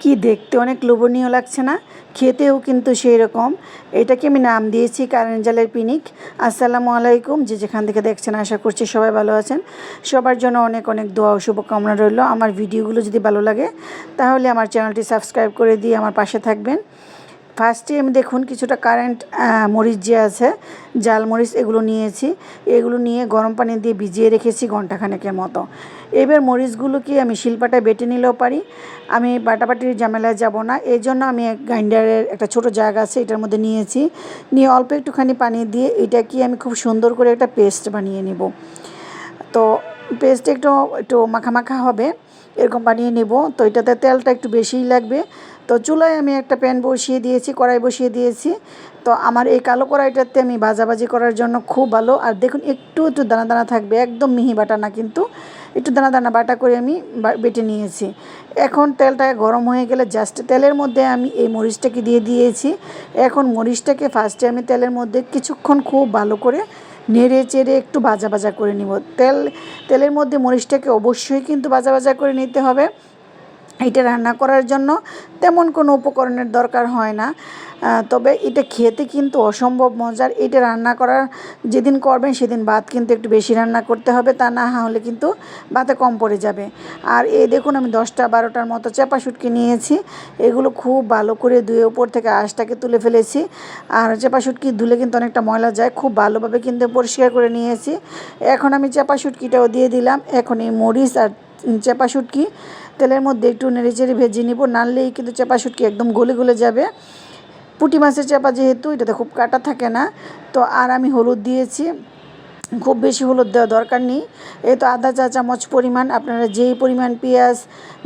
কি দেখতে অনেক লোভনীয় লাগছে না? খেতেও কিন্তু সেই রকম এটাকে আমি নাম দিয়েছি কারেন্টজালের পিনিক। আসসালামু আলাইকুম। যে যেখান থেকে দেখছেন, আশা করছি সবাই ভালো আছেন। সবার জন্য অনেক অনেক দোয়া ও শুভকামনা রইল। আমার ভিডিওগুলো যদি ভালো লাগে, তাহলে আমার চ্যানেলটি সাবস্ক্রাইব করে দিয়ে আমার পাশে থাকবেন। ফার্স্টে আমি দেখুন কিছুটা কারেন্ট মরিচ যে আছে, জাল মরিচ এগুলো নিয়েছি। এগুলো নিয়ে গরম পানি দিয়ে ভিজিয়ে রেখেছি ঘন্টাখানেকের মতো। এবার মরিচগুলোকে আমি শিলপাটায় বেটে নিলেও পারি। আমি বাটাবাটির ঝামেলায় যাব না। এই জন্য আমি গ্রাইন্ডারের একটা ছোট জায়গা আছে, এটার মধ্যে নিয়েছি। নিয়ে অল্প একটুখানি পানি দিয়ে এটাকে আমি খুব সুন্দর করে একটা পেস্ট বানিয়ে নেব। তো পেস্ট একটু একটু মাখা মাখা হবে, এরকম বানিয়ে নেব। তো এটাতে তেলটা একটু বেশিই লাগবে। তো চুলায় আমি একটা প্যান বসিয়ে দিয়েছি, কড়াই বসিয়ে দিয়েছি। তো আমার এই কালো কড়াইটাতে আমি ভাজাভাজি করার জন্য খুব ভালো। আর দেখুন, একটু একটু দানা দানা থাকবে, একদম মিহি বাটা না কিন্তু। একটু দানা দানা বাটা করে আমি বেটে নিয়েছি। এখন তেলটা গরম হয়ে গেলে জাস্ট তেলের মধ্যে আমি এই মরিচটাকে দিয়ে দিয়েছি। এখন মরিচটাকে ফার্স্টে আমি তেলের মধ্যে কিছুক্ষণ খুব ভালো করে নেড়ে চেড়ে একটু ভাজা ভাজা করে নিব। তেল, তেলের মধ্যে মরিচটাকে অবশ্যই কিন্তু ভাজা ভাজা করে নিতে হবে। এটা রান্না করার জন্য তেমন কোনো উপকরণের দরকার হয় না। তবে এটা খেতে কিন্তু অসম্ভব মজার। এটা রান্না করার যেদিন করবেন সেদিন ভাত কিন্তু একটু বেশি রান্না করতে হবে, তা না হলে কিন্তু ভাতে কম পড়ে যাবে। আর এই দেখুন আমি দশটা বারোটার মতো চাপা শুটকি নিয়েছি। এগুলো খুব ভালো করে ধুয়ে উপর থেকে আঁশটাকে তুলে ফেলেছি। আর চাপা শুটকি ধুলে কিন্তু অনেকটা ময়লা যায়। খুব ভালোভাবে কিন্তু পরিষ্কার করে নিয়েছি। এখন আমি চাপা শুটকিটাও দিয়ে দিলাম। এখন এই মরিচ আর চাপা শুটকি। তেলের মধ্যে একটু নেড়ে চেড়ে ভেজে নিব। নাড়লেই কিন্তু চাপা শুটকি একদম গলে গলে যাবে। পুঁটি মাছের চেপা যেহেতু, এটাতে খুব কাটা থাকে না। তো আর আমি হলুদ দিয়েছি। খুব বেশি হলুদ দেওয়া দরকার নেই। এই তো আধা চা চামচ পরিমাণ আপনারা যেই পরিমাণ পেঁয়াজ,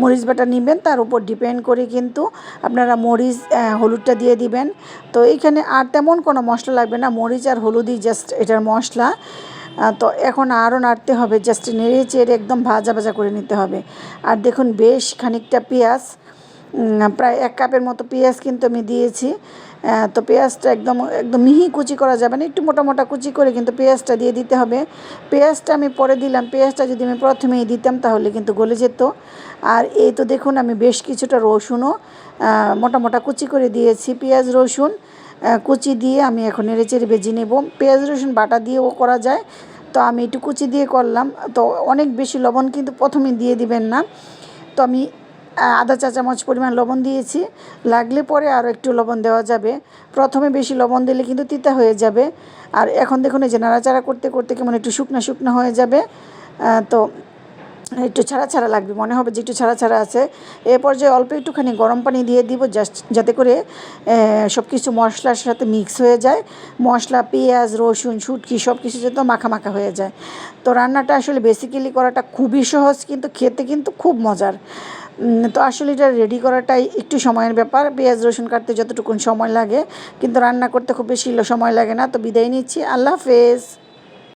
মরিচ, বাটা নেবেন, তার উপর ডিপেন্ড করে কিন্তু আপনারা মরিচ হলুদটা দিয়ে দিবেন। তো এইখানে আর তেমন কোনো মশলা লাগবে না। মরিচ আর হলুদই জাস্ট এটার মশলা। তো এখন আরও নাড়তে হবে জাস্ট নেড়ে চেড়ে একদম ভাজা ভাজা করে নিতে হবে। আর দেখুন বেশ খানিকটা পেঁয়াজ প্রায় এক কাপের মতো পেঁয়াজ কিন্তু আমি দিয়েছি। তো পেঁয়াজটা একদম একদম মিহি কুচি করা যাবে না, একটু মোটা মোটা কুচি করে কিন্তু পেঁয়াজটা দিয়ে দিতে হবে। পেঁয়াজটা আমি পরে দিলাম, পেঁয়াজটা যদি আমি প্রথমেই দিতাম তাহলে কিন্তু গলে যেত। আর এই তো দেখুন আমি বেশ কিছুটা রসুনও মোটা মোটা কুচি করে দিয়েছি, পেঁয়াজ, রসুন। কুচি দিয়ে আমি এখন চেড়ে ভেজে নেব। পেঁয়াজ, রসুন বাটা দিয়েও করা যায়। তো আমি একটু কুচি দিয়ে করলাম। তো অনেক বেশি লবণ কিন্তু প্রথমে দিয়ে দিবেন না। তো আমি আধা চা চামচ পরিমাণ লবণ দিয়েছি। লাগলে পরে আরও একটু লবণ দেওয়া যাবে। প্রথমে বেশি লবণ দিলে কিন্তু তিতা হয়ে যাবে। আর এখন দেখুন এই যে নাড়াচাড়া করতে করতে কেমন একটু শুকনো শুকনো হয়ে যাবে। তো একটু ছাড়া ছাড়া লাগবে, মনে হবে যে একটু ছাড়া ছাড়া আছে। এ পর্যায়ে অল্প একটুখানি গরম পানি দিয়ে দিব জাস্ট যাতে করে সব কিছু মশলার সাথে মিক্স হয়ে যায়। মশলা, পেঁয়াজ, রসুন, শুটকি সব কিছু যাতে মাখা মাখা হয়ে যায়। তো রান্নাটা আসলে বেসিক্যালি করাটা খুবই সহজ, কিন্তু খেতে কিন্তু খুব মজার। তো আসলে এটা রেডি করাটাই একটু সময়ের ব্যাপার। পেঁয়াজ, রসুন কাটতে যতটুকুন সময় লাগে, কিন্তু রান্না করতে খুব বেশি সময় লাগে না। তো বিদায় নিচ্ছি। আল্লাহ হাফেজ।